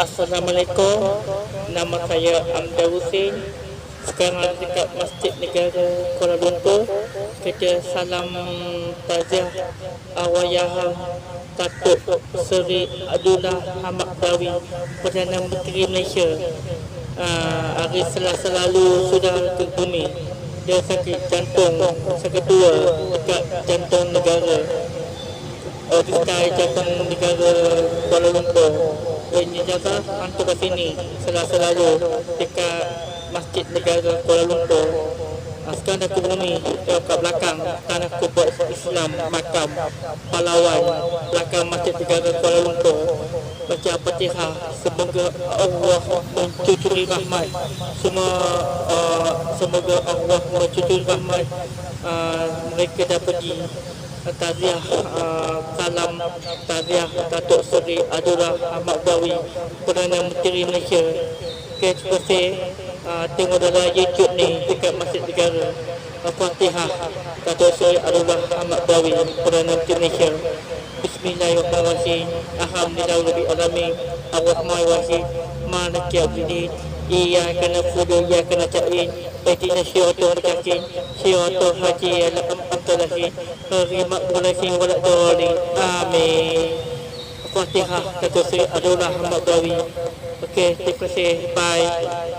Assalamualaikum. Nama saya Amda Husin Sekarang dekat Masjid Negara Kuala Lumpur. Kita salam taziah Awayaham Datuk Seri Abdullah Hamad Dawi Perdana Menteri Malaysia. Uh, Hari Selasa lalu sudah ke bumi. Dia sakit jantung. Sakit tua dekat jantung negara uh, Sky Jantung Negara Kuala Lumpur. Ini jaga hantu ke sini selasa lalu dekat Masjid Negara Kuala Lumpur. Uh, sekarang ke bumi tengok kat belakang. Tanah kubur Islam makam. Pahlawan belakang Masjid Negara Kuala Lumpur. Baca Fatihah. Semoga Allah mencucuri rahmat. Semua uh, semoga Allah mencucuri rahmat uh, mereka dah pergi taziah uh, salam taziah Datuk Seri Abdullah Ahmad Bawi Perdana Menteri Malaysia. Terima kasih uh, tengok dalam YouTube ni dekat Masjid Negara. Al-Fatihah Datuk Seri Abdullah Ahmad Bawi Perdana Menteri Malaysia. Bismillahirrahmanirrahim. Alhamdulillah Alamin. Ar-Rahmanirrahim. Maliki Abdidin Iyaka na'budu wa iyyaka nasta'in Ihdinas siratal mustaqim Siratal ladzina an'amta 'alaihim ghairil maghdubi 'alaihim waladdallin Amin Fatihah Datuk Seri Abdullah Ahmad Bawi Okey, terima kasih. Bye.